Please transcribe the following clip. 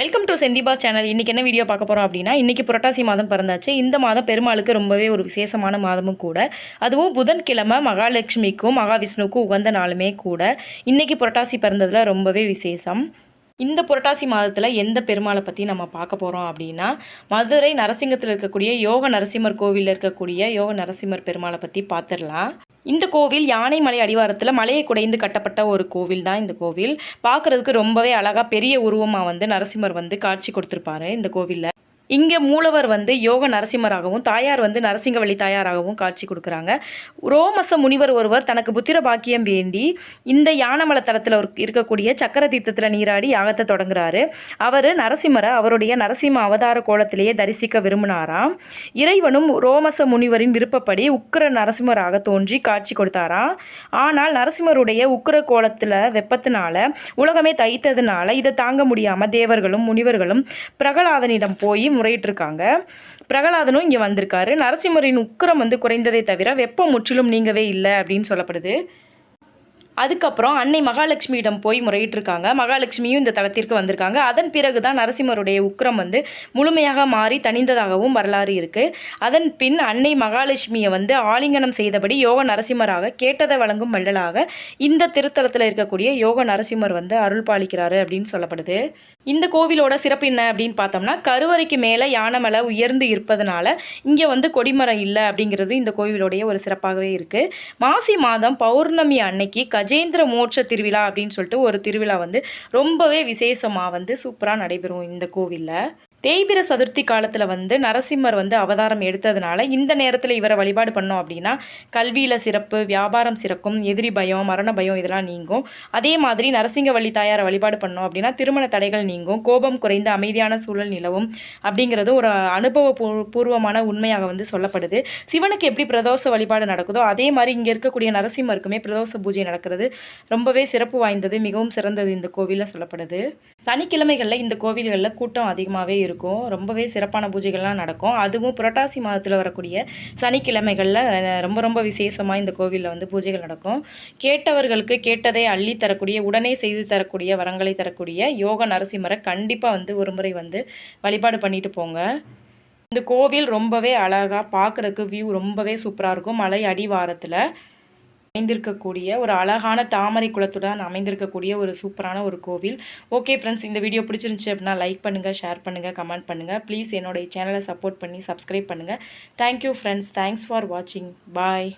Welcome to செந்திபாஸ் channel இன்றைக்கி என்ன video பார்க்க போகிறோம் அப்படின்னா இன்றைக்கி புரட்டாசி மாதம் பிறந்தாச்சு. இந்த மாதம் பெருமாளுக்கு ரொம்பவே ஒரு விசேஷமான மாதமும் கூட. அதுவும் புதன்கிழமை மகாலட்சுமிக்கும் மகாவிஷ்ணுவுக்கும் உகந்த நாளுமே கூட. இன்றைக்கி புரட்டாசி பிறந்ததில் ரொம்பவே விசேஷம். இந்த புரட்டாசி மாதத்தில் எந்த பெருமாளை பற்றி நம்ம பார்க்க போகிறோம் அப்படின்னா மதுரை நரசிங்கத்தில் இருக்கக்கூடிய யோக நரசிம்மர் கோவிலில் இருக்கக்கூடிய யோக நரசிம்மர் பெருமாளை பற்றி பார்த்துடலாம். இந்த கோவில் யானைமலை அடிவாரத்தில் மலையை குடைந்து கட்டப்பட்ட ஒரு கோவில் தான் இந்த கோவில். பார்க்குறதுக்கு ரொம்பவே அழகாக பெரிய உருவமாக வந்து நரசிம்மர் வந்து காட்சி கொடுத்துருப்பாரு இந்த கோவிலில். இங்கே மூலவர் வந்து யோக நரசிம்மராகவும் தாயார் வந்து நரசிங்கவள்ளி தாயாராகவும் காட்சி கொடுக்குறாங்க. ரோமச முனிவர் ஒருவர் தனக்கு புத்திர பாக்கியம் வேண்டி இந்த யானமல தளத்தில் இருக்கக்கூடிய சக்கர தீர்த்தத்தில் நீராடி யாகத்தை தொடங்குறாரு. அவர் நரசிம்மரை அவருடைய நரசிம்ம அவதார கோலத்திலேயே தரிசிக்க விரும்பினாராம். இறைவனும் ரோமச முனிவரின் விருப்பப்படி உக்கிர நரசிம்மராக தோன்றி காட்சி கொடுத்தாராம். ஆனால் நரசிம்மருடைய உக்கிர கோலத்தில் வெப்பத்தினால உலகமே தைத்ததுனால இதை தாங்க முடியாமல் தேவர்களும் முனிவர்களும் பிரகலாதனிடம் போய் முறையிட்டிருக்காங்க. பிரகலாதனும் இங்கே வந்திருக்காரு. நரசிம்மரின் உக்கிரம் வந்து குறைந்ததே தவிர வெப்பம் முற்றிலும் நீங்கவே இல்லை அப்படின்னு சொல்லப்படுது. அதுக்கப்புறம் அன்னை மகாலட்சுமியிடம் போய் முறையிட்டிருக்காங்க. மகாலட்சுமியும் இந்த தளத்திற்கு வந்திருக்காங்க. அதன் பிறகு தான் நரசிம்மருடைய உக்கிரம் வந்து முழுமையாக மாறி தணிந்ததாகவும் வரலாறு இருக்குது அதன் பின் அன்னை மகாலட்சுமியை வந்து ஆலிங்கனம் செய்தபடி யோக நரசிம்மராக கேட்டதை வழங்கும் வள்ளலாக இந்த திருத்தலத்தில் இருக்கக்கூடிய யோக நரசிம்மர் வந்து அருள் பாலிக்கிறாரு அப்படின்னு சொல்லப்படுது. இந்த கோவிலோட சிறப்பு என்ன அப்படின்னு பார்த்தோம்னா கருவறைக்கு மேலே யானமலை உயர்ந்து இருப்பதனால இங்கே வந்து கொடிமரம் இல்லை அப்படிங்கிறது இந்த கோவிலோடைய ஒரு சிறப்பாகவே இருக்குது மாசி மாதம் பௌர்ணமி அன்னைக்கு கஜேந்திர மோட்ச திருவிழா அப்படின்னு சொல்லிட்டு ஒரு திருவிழா வந்து ரொம்பவே விசேஷமாக வந்து சூப்பராக நடைபெறும் இந்த கோவிலில். தேய்பிர சதுர்த்தி காலத்தில் வந்து நரசிம்மர் வந்து அவதாரம் எடுத்ததுனால இந்த நேரத்தில் இவரை வழிபாடு பண்ணோம் அப்படின்னா கல்வியில் சிறப்பு வியாபாரம் சிறக்கும் எதிரி பயம் மரண பயம் இதெல்லாம் நீங்கும். அதே மாதிரி நரசிங்கவள்ளி தாயாரை வழிபாடு பண்ணோம் அப்படின்னா திருமண தடைகள் நீங்கும். கோபம் குறைந்த அமைதியான சூழல் நிலவும் அப்படிங்கிறது ஒரு அனுபவ பூர்வமான உண்மையாக வந்து சொல்லப்படுது. சிவனுக்கு எப்படி பிரதோஷ வழிபாடு நடக்குதோ அதே மாதிரி இங்கே இருக்கக்கூடிய நரசிம்மருக்குமே பிரதோஷ பூஜை நடக்கிறது ரொம்பவே சிறப்பு வாய்ந்தது மிகவும் சிறந்தது இந்த கோவிலில் சொல்லப்படுது. சனிக்கிழமைகளில் இந்த கோவில்களில் கூட்டம் அதிகமாகவே இருக்கும். ரொம்பவே சிறப்பான பூஜைகள்லாம் நடக்கும். அதுவும் புரட்டாசி மாதத்தில் வரக்கூடிய சனிக்கிழமைகளில் ரொம்ப ரொம்ப விசேஷமாக இந்த கோவிலில் வந்து பூஜைகள் நடக்கும். கேட்டவர்களுக்கு கேட்டதை அள்ளி தரக்கூடிய உடனே செய்து தரக்கூடிய வரங்களை தரக்கூடிய யோக நரசிம்மரை கண்டிப்பாக வந்து ஒரு முறை வந்து வழிபாடு பண்ணிட்டு போங்க. இந்த கோவில் ரொம்பவே அழகாக பார்க்குறதுக்கு வியூ ரொம்பவே சூப்பராக இருக்கும். மலை அடிவாரத்தில். அமைந்திருக்கக்கூடிய ஒரு அழகான தாமரை குளத்துடன் அமைந்திருக்கக்கூடிய ஒரு சூப்பரான ஒரு கோவில். ஓகே ஃப்ரெண்ட்ஸ் இந்த வீடியோ பிடிச்சிருந்துச்சி அப்படின்னா லைக் பண்ணுங்கள் ஷேர் பண்ணுங்கள் கமெண்ட் பண்ணுங்கள் ப்ளீஸ் என்னோடைய சேனலை சப்போர்ட் பண்ணி சப்ஸ்கிரைப் பண்ணுங்கள் தேங்க்யூ ஃப்ரெண்ட்ஸ் தேங்க்ஸ் ஃபார் வாட்சிங் பாய்